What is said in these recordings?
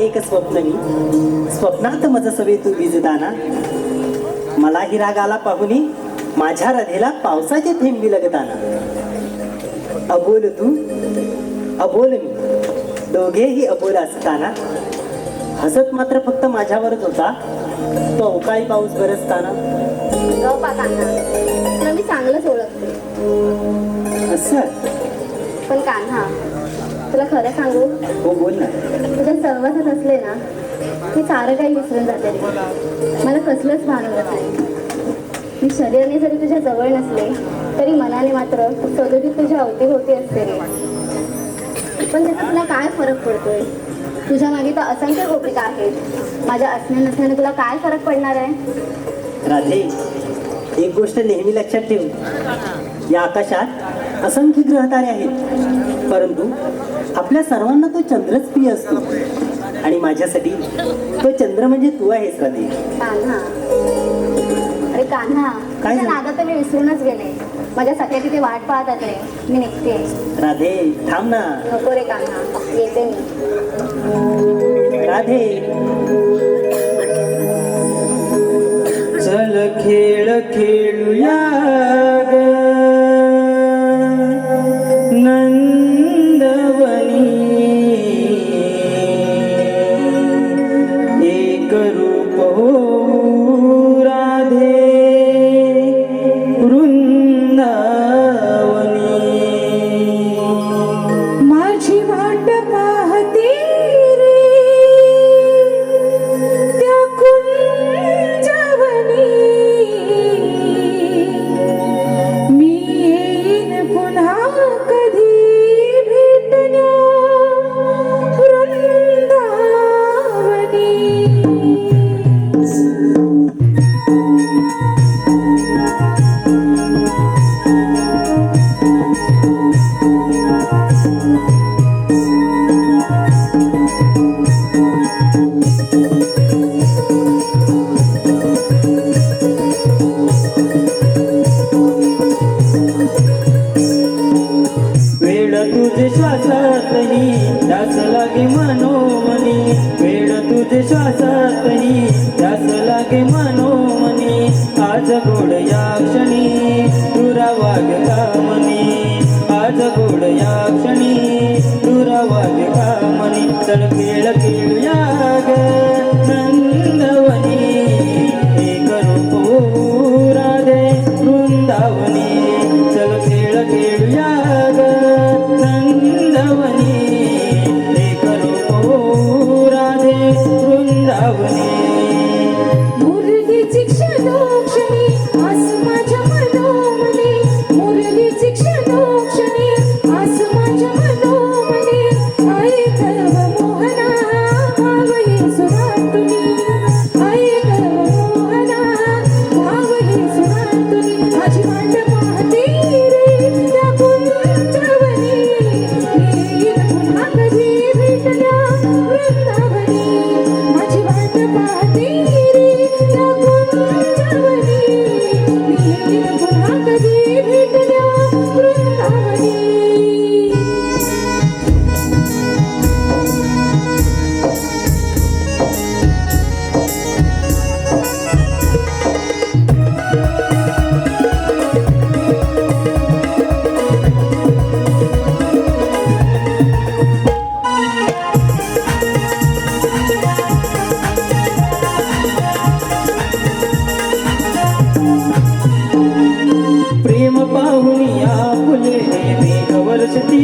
एक स्वप्न मी. स्वप्नात मज सवे तू विजदाना मलाही राग आला पाहुनी. माझ्या राधेला पावसाचे थेंब लगताना अबोल तू. अबोल मी. दोघेही अबोल असताना. हसत मात्र फक्त माझ्यावरच होता. तो अवकाळी पाऊस बरसताना. मी चांगलंच ओळखते. असं? पण कान्हा तुला खरं सांगू? हो बोल ना. तुझ्या सहवासात असले ना हे सारं काही विसरून जाते मला कसलंच भान होत नाही. मी शरीराने जरी तुझ्या जवळ नसले तरी मनाने मात्र सदोदित तुझ्या अवतीभोवती असते पण त्याचा तुला काय फरक पडतोय? तुझ्या मागे तर असंख्य गोपिका आहेत. माझ्या असण्या नसण्याने तुला काय फरक पडणार आहे? राधे एक गोष्ट नेहमी लक्षात ठेव. या आकाशात असंख्य ग्रहतारे आहेत. परंतु आपल्या सर्वांना तो चंद्रच प्रिय असतो. आणि माझ्यासाठी तो चंद्र म्हणजे तू आहेस राधे कान्हा. अरे कान्हा काय झालं? नादात तर मी विसरूनच गेले. माझ्या सगळ्या तिथे वाट पाहतात रे मी निघते. राधे थांब ना. नको रे कान्हा येते मी. राधे. चल खेळ खेळूया.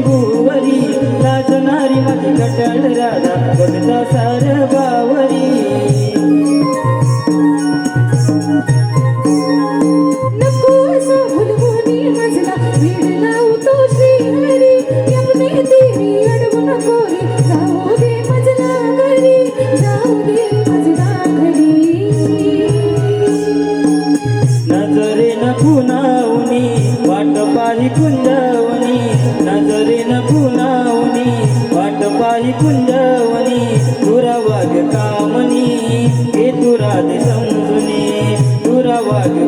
भुवरी लाजणारी माझी कटाळ राधा बघता सार बावरी. नको असं भुलभुली like it.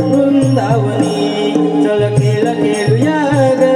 वृंदावनी. चल खेळ खेळूया ग